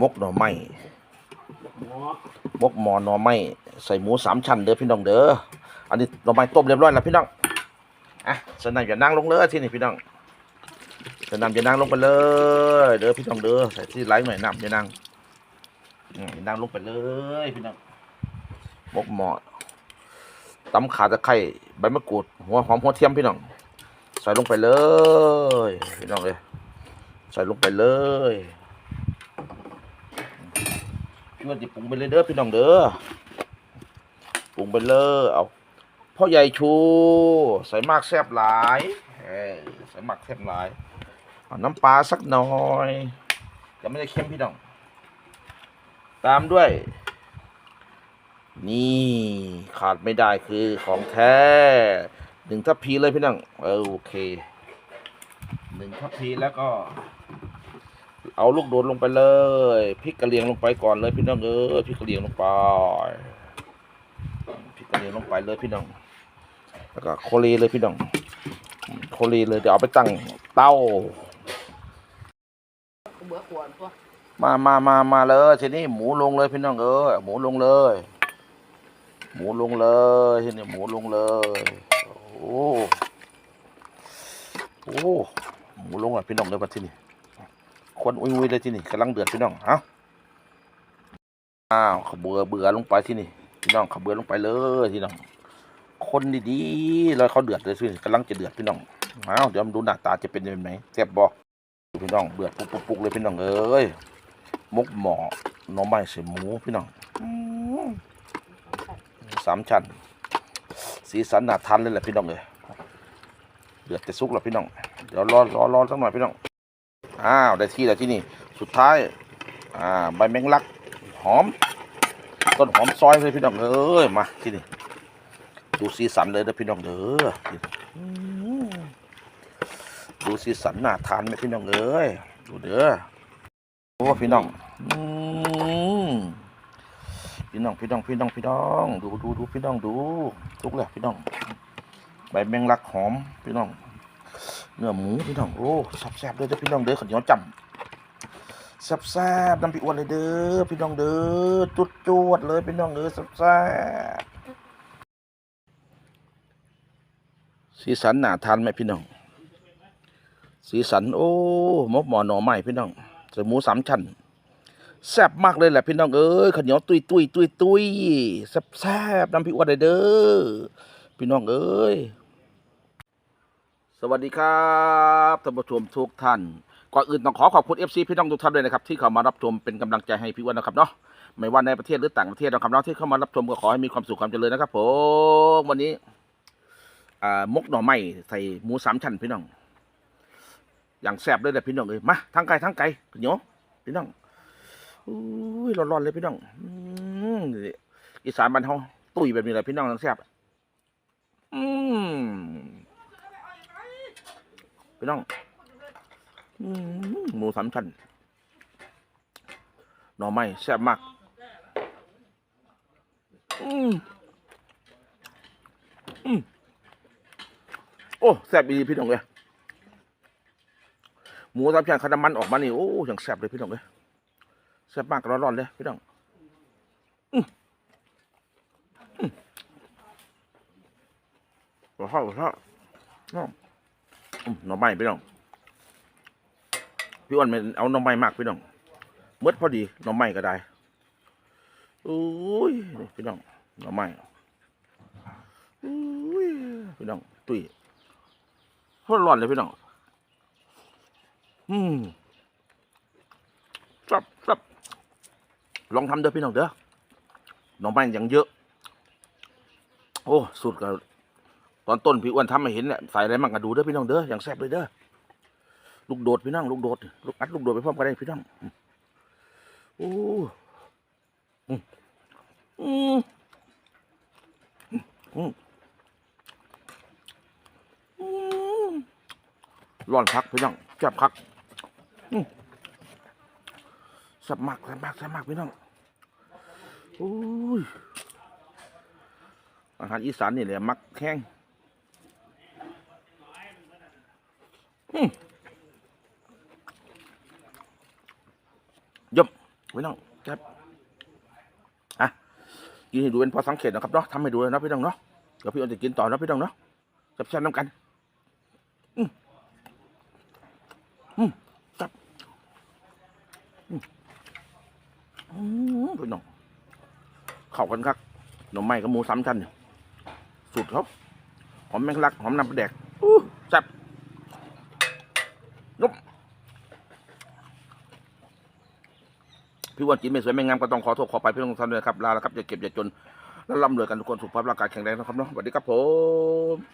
มกหน่อไม้มกหมอหน่อไม้ใส่หมูสามชั้นเด้อพี่น้องเด้ออันนี้หน่อไม้ต้มเรียบร้อยแล้วพี่น้องอะสนามอย่านั่งลงเลยที่นี่พี่น้องสนามอย่านั่งลงไปเลย เด้อพี่น้องเด้อใส่ที่ไลฟ์หน่อยน้ำอย่านั่งอืมอย่านั่งลงไปเลยพี่น้องมกหมอตำขาตะไคร้ใบมะกรูดหัวหอมหัวเทียมพี่น้องใส่ลงไปเลย พี่น้องเลยใส่ลงไปเลย พี่ว่าจะปรุงไปเลยเด้อพี่น้องเด้อปรุงไปเลยเอาพ่อใหญ่ชู ใส่มากแซ่บหลายใส่มากแซ่บหลายเอาน้ำปลาสักหน่อยจะไม่ได้เค็มพี่น้อง ตามด้วย นี่ขาดไม่ได้คือของแท้หนึ่งทัพพีเลยพี่น้องเออโอเคหนึ่งทัพพีแล้วก็ เอาลูกโดดลงไปเลยพริกกระเหรียงลงไปก่อนเลยพี่น้องเออพริกกระเหรียงลงไปพริกกระเหรียงลงไปเลยพี่น้อง แล้วก็โคเลเลยพี่น้อง โคเลเลยเดี๋ยวเอาไปตั้งเตาเบื่อขวนตัวมามามามาเลยทีนี้หมูลงเลยพี่น้องเออหมูลงเลย หมูลงเลยทีนี้หมูลงเลยโอ้โหโอ้โหหมูลงอะพี่น้องเลยมาที่นี่ ควันอุ้ยๆเลยที่นี่กำลังเดือดพี่น้องเอ้าอ้าวขบเบือเบือลงไปที่นี่พี่น้องขบเบือลงไปเลยพี่น้อง คนดีๆแล้วเขาเดือดเลยที่นี่กำลังจะเดือดพี่น้องเอ้าวเดี๋ยวมาดูหน้าตาจะเป็นยังไงแซ่บบอกพี่น้องเดือดปุกๆๆเลยพี่น้องเอ้ยมกหมอหน่อไม้ใส่หมูพี่น้องสามชั้นสีสันน่าทานเลยแหละพี่น้องเลยเดือดแต่ซุกแล้วพี่น้อง เดี๋ยวรอรอรอสักหน่อยพี่น้อง อ้าวได้ที่แล้วที่นี่ สุดท้าย อ่า ใบแมงลัก หอม ต้นหอมซอยเลยพี่น้องเอ้ยมาที่นี่ ดูสีสันเลยนะพี่น้องเด้อดูสีสันน่าทานไหมพี่น้องเอ้ยดูเด้อโอ้พี่น้องอืมพี่น้องพี่น้องพี่น้องพี่น้อง ดูดูดูพี่น้องดูทุกแหละพี่น้อง ใบแมงลักหอมพี่น้อง เนื้อหมูพี่น้องโอ้แซ่บๆเลยเด้อพี่น้องเด้อข้าวเหนียวจำแซ่บๆน้ำพริกอ้วนเลยเด้อพี่น้องเด้อจุดจวดเลยพี่น้องเด้อแซ่บๆสีสันหน่าทานไหมพี่น้อง สีสันโอ้หมกหมอหน่อไม้พี่น้องใส่หมูสามชั้นแซ่บมากเลยแหละพี่น้องเอ้ยข้าวเหนียวตุยตุยตุยตุยแซ่บแซบน้ำพริกอ้วนเลยเด้อพี่น้องเอ้ย สวัสดีครับท่านผู้ชมทุกท่าน ก่อนอื่นต้องขอขอบคุณ FC พี่น้องทุกท่านด้วยนะครับที่เข้ามารับชมเป็นกำลังใจให้พี่อ้วนนะครับเนาะไม่ว่าในประเทศหรือต่างประเทศนะครับเนาะที่เข้ามารับชมก็ขอให้มีความสุขความเจริญนะครับผมวันนี้มกหน่อไม้ใส่หมูสามชั้นพี่น้อง อย่างแซ่บเลยแหละพี่น้องเอ้ยมาทั้งไก่ทั้งไก่เหนียวพี่น้องอุ้ยร้อนๆเลยพี่น้องอืมนี่อีสานบ้านเฮาตุ้ยแบบนี้แหละพี่น้องทั้งแซ่บอืม พี่น้องอืมหมูสามชั้นหน่อไม้แซ่บมากอืมอืมโอ้แซ่บดีพี่น้องเลยหมูสามชั้นคาน้ำมันออกมานี่โอ้อย่างแซ่บเลยพี่น้องเลยแซ่บมากร้อนๆเลยพี่น้องอืมอืมว้าวว้าวน้องอืม หน่อไม้พี่น้องพี่อ้วนไม่เอาหน่อไม้มากพี่น้องเมื่อพอดีหน่อไม้ก็ได้อุ้ยนี่พี่น้องหน่อไม้อุ้ยพี่น้องตุ้ยร้อนเลยพี่น้องอืมครับครับลองทำเด้อพี่น้องเด้อหน่อไม้ยังเยอะ โอ้สุดกับ ตอนต้นพี่อ้วนทำให้เห็นเนี่ยใส่อะไรมั่งก็ดูเด้อพี่น้องเด้ออย่างแซ่บเลยเด้อลูกโดดพี่น้องลูกโดดลูกอัดลูกโดดไปพร้อมกันได้พี่น้องโอ้อืมอืมอืมอืมร้อนพักพี่น้องแซ่บพักแซ่บมากแซ่บมากแซ่บมากพี่น้องโอ้ยอาหารอีสานนี่แหละมักแข้ง ยมพี่น้องครับอะกินให้ดูเป็นพอสังเกตนะครับเนาะทำให้ดูนะพี่น้องเนาะเดี๋ยวพี่อ้นจะกินต่อนะพี่น้องเนาะแซ่บน้ำกัน อืมอืมจับอืมอืมพี่น้องเข้ากันครับหน่อไม้กับหมูสามชั้นเนี่ยสุดครับหอมแมงลักหอมน้ำปลาแดกอู้แซ่บนุ่ม พี่อ้วันกินไม่สวยไม่งามก็ต้องขอโทษขอไปพี่น้องทุกท่านด้วยครับลาแล้วครับอย่าเก็บอย่าจนแล้วร่ำรวยกันทุกคนสุขภาพร่างกายแข็งแรงนะครับเนาะสวัสดีครับผม